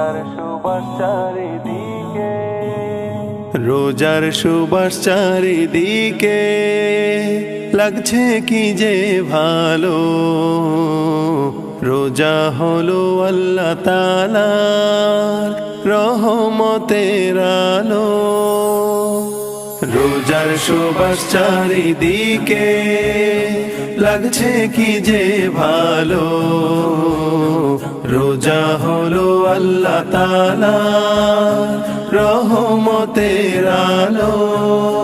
রোজার সুবাস চারিদিকে। রোজার সুবাস চারিদিকে লাগছে কি যে ভালো? রোজা হলো আল্লাহ তালার রহমতের আলো। রোজার সুবাস চারিদিকে লাগছে কি যে ভালো? রোজা হলো আল্লাহ তালা রহমতের আলো।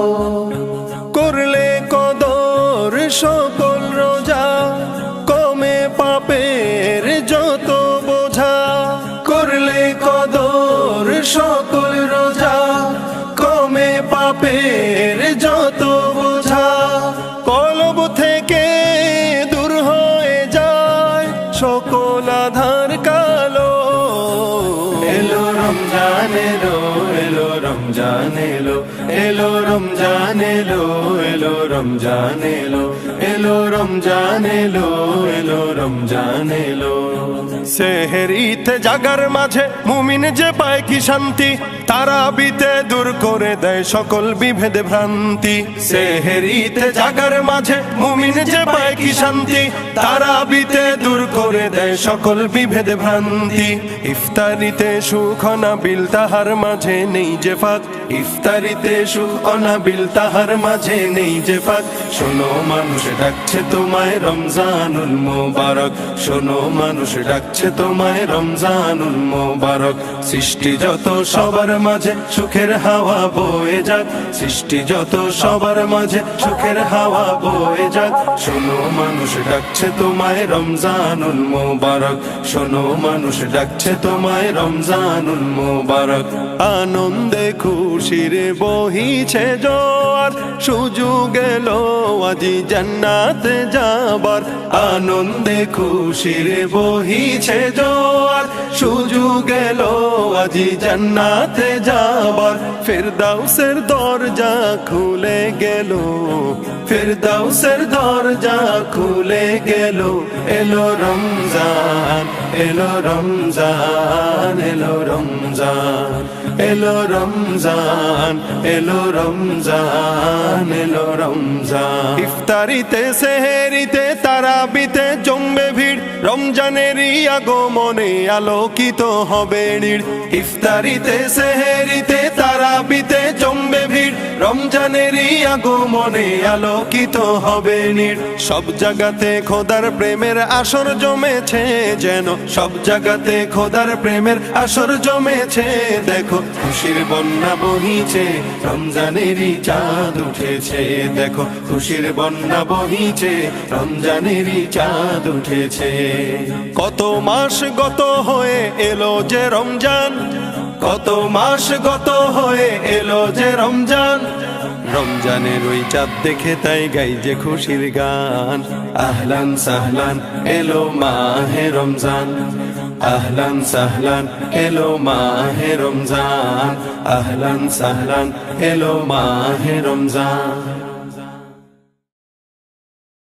আধার কালো। এলো রমজান এলো এলো রমজান এলো এলো রমজান এলো এলো রমজান এলো এলো রমজান এলো এলো রমজান এলো। সেহেরিতে জাগার মাঝে মুমিন যে পায় কি শান্তি তারা বিতে দূর করে দেয় সকল বিভেদ ভ্রান্তি। সেহেরিতে জাগার মাঝে মুমিন যে পায় কি শান্তি তারা বিতে সকল বিভেদ ভ্রান্তি। ইফতারিতে সুখ অনাবিল, তাহার মাঝে নেই যে ফাঁক ইফতারিতে সুখ অনাবিল, তাহার মাঝে নেই যে ফাঁক শোনো, মানুষ ডাকছে তোমায় রমজানুল মোবারক। শোনো, মানুষ ডাকছে তোমায় রমজানুল মোবারক। সৃষ্টি যত সবার মাঝে সুখের হাওয়া বয়ে যাক। সৃষ্টি যত সবার মাঝে সুখের হাওয়া বয়ে যাক। শোনো, মানুষ ডাকছে তোমায় রমজানুল মোবারক। শোনো, মানুষ ডাকছে তোমায় রমজানুল মোবারক। আনন্দে খুশিরে বহিছে জোয়ার। সুযোগ এলো আজি জান্নাতে যাবার। আনন্দে খুশিরে বহিছে জোয়ার। সুযোগ এলো আজি জান্নাতে যাবার ফেরদাউসের দরজা খুলে গেল, ফেরদাউসের দরজা খুলে গেল। এলো রমজান এলো রমজান এলো রমজান এলো রমজান এলো রমজান এলো রমজান। ইফতারিতে, সেহেরিতে, তারাবিতে জমবে ভিড়। রমজানেরই আগমনে আলোকিত হবে ইফতারিতে সেহেরিতে তারাবিতে জমবে ভিড়। রমজানেরই আগমনে আলোকিত হবে নীড় সব জায়গাতে খোদার প্রেমের আসর জমেছে যেন। সব জায়গাতে খোদার প্রেমের আসর জমেছে, দেখো। খুশির বন্যা বহিছে, রমজানেরই চাঁদ উঠেছে, দেখো। খুশির বন্যা বহিছে, রমজানেরই চাঁদ উঠেছে। কত মাস গত হয়ে এলো যে রমজান কত মাস গত হয়ে এলো যে রমজান। রমজানের ওই চাঁদ দেখে তাই গাই যে খুশির গান। আহলান সাহলান, এলো মাহে রমজান। আহলান সাহলান, এলো মাহে রমজান। আহলান সাহলান, এলো মাহে রমজান।